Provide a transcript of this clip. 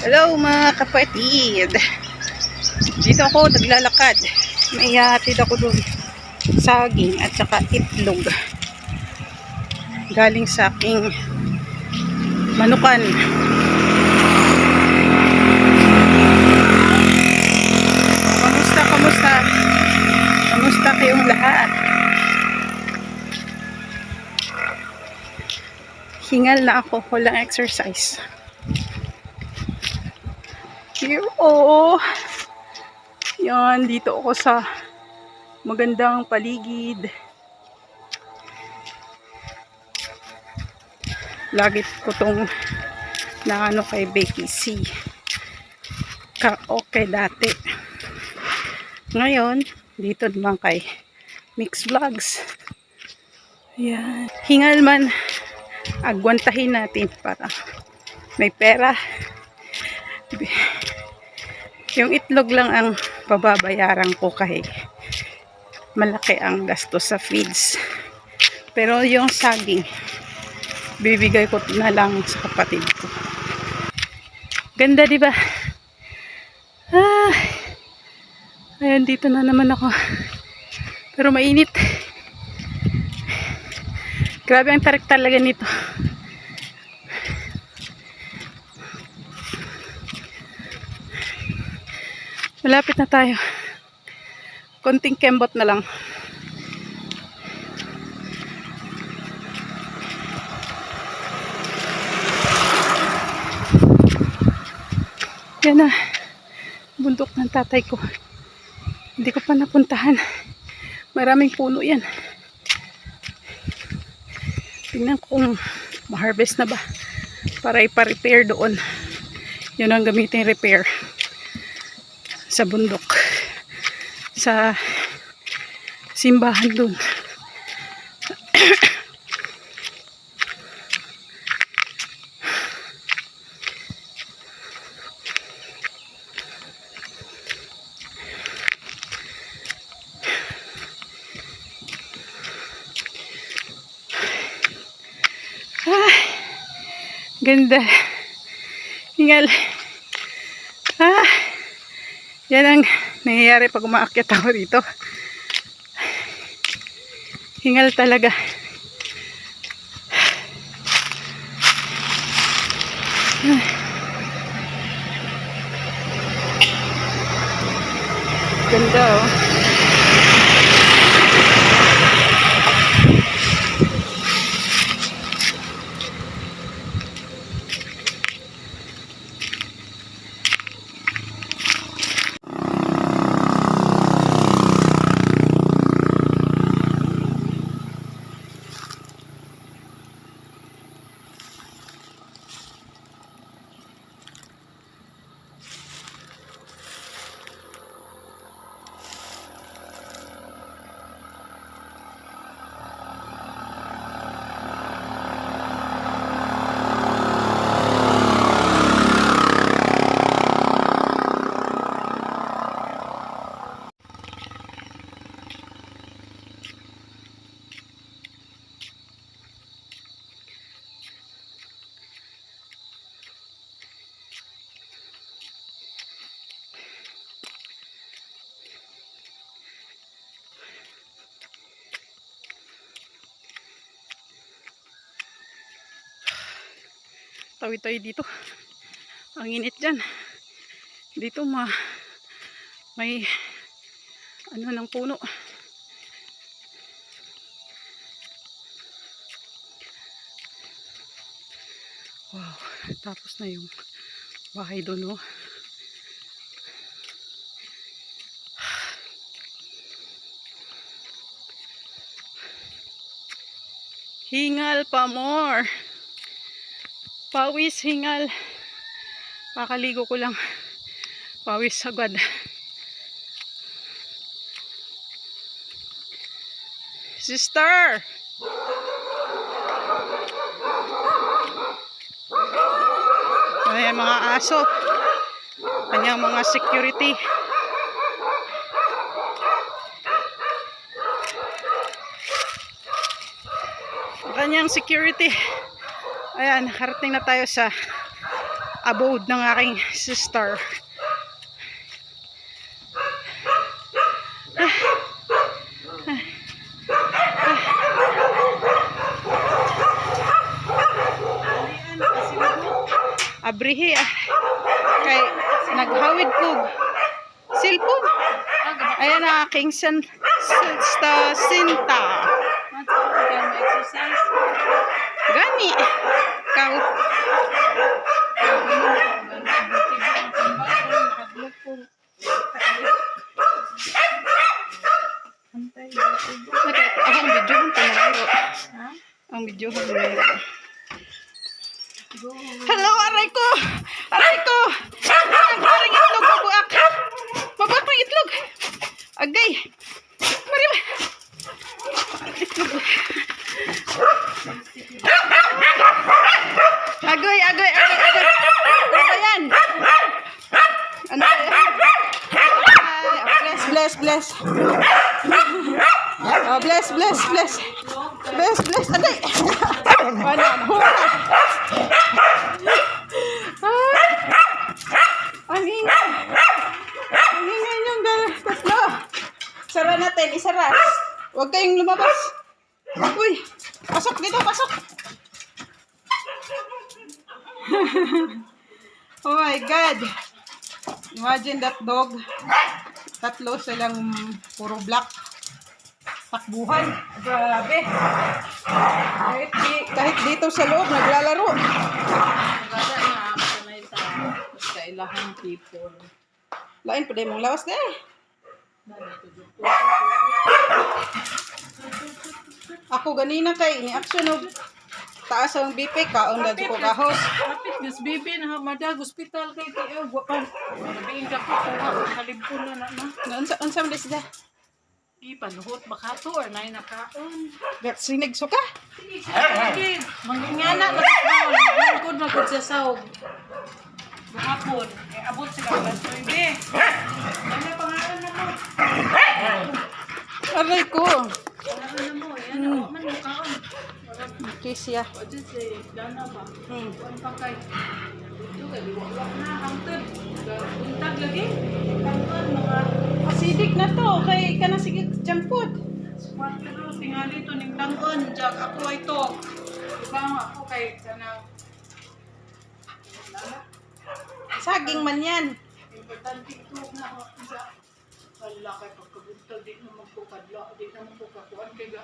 Hello mga kapatid. Dito ako naglalakad. May hatid ako doon. Saging at saka itlog. Galing sa aking manukan. Kamusta, kamusta? Kamusta kayong lahat? Hingal na ako. Walang exercise. Here, oo. Yan, dito ako sa magandang paligid. Lagi ko tong na ano kay Becky C. Ka okay dati. Ngayon, dito naman kay Mix Vlogs. Yan. Hingal man, agwantahin natin para may pera. Yung itlog lang ang pababayaran ko kahit malaki ang gastos sa feeds. Pero yung saging, bibigay ko na lang sa kapatid ko. Ganda, di ba? Ah, ayan, dito na naman ako. Pero mainit. Grabe ang tarik talaga nito. Malapit na tayo. Konting kembot na lang. Yan na. Bundok ng tatay ko. Hindi ko pa napuntahan. Maraming puno yan. Tingnan ko kung ma-harvest na ba. Para ipa-repair doon. Yun ang gamitin repair sa bundok. Sa simbahan dun. Ah, ganda. Hingal ah yan ang nangyayari pag umaakyat ako dito. Hingal talaga. Ganda oh. Tawid tayo dito. Ang init dyan. Dito ma may ano ng puno. Wow. Tapos na yung bahay doon, oh. Hingal pa more. Pawis, hingal. Kakaligo ko lang. Pawis agad. Sister! Ayan mga aso. Kanyang mga security. Kanyang security. Ayan, nakarating na tayo sa abode ng aking sister. Abrihi ah. Kay naghawid ko. Cellphone. Ayan ang aking san, sista sinta. exercise. Gani. Kau. Nakita ako ang video ang panalo. Ang video panalo. Hello, aray ko! Aray ko! Ang aring itlog, mabuak! Mabuak ng itlog! Agay! Marim! Itlog. Agoy, agoy, agoy, agoy! Ano ba yan? Ano ba yan? Ay, oh, bless, bless, bless. Oh, bless, bless, bless. Bless, bless. Ano? Hura! Ah! Ang ingay. Ang ingay niyong tatlo. Sara natin, isara. Huwag kayong lumabas. Uy, pasok dito, pasok. oh my God. Imagine that dog. Tatlo silang puro black. Takbuhan. Grabe. Kahit, di- kahit dito sa loob, naglalaro. Wala na ta mas kailangan people. Lain pa din mong lawas na eh. Ako ganina kay ni action og taas ang BP kaon dad ko kahos. Kapit gas bibi na madag hospital kay ti eh wa pa. Nabiin ka ko ko kalibon na na. Unsa unsa man sila? Di panuhot bakato or nay nakaon. Gat sinig so ka. Sige, mangingana na ko lingkod na gud sa sahog. Buhapon, eh, abot sila alas 9. Ano pangalan na mo? Aray ko. Pangalan na mo, yan ako man mo kaon. Okay siya. O dyan si Dana ba? Hmm. Kuan pa kay ito kay liwa na hangtod. Untag lagi. Tangkan mga Acidic na to kay kana sige food. Kwatro, tingali to ning tangon, jag ako ay to. Diba ako kay kanang Saging man yan. importante ito na ako sa wala kay pagkabuntag di na magpukadla, di na magpukakuan kay ga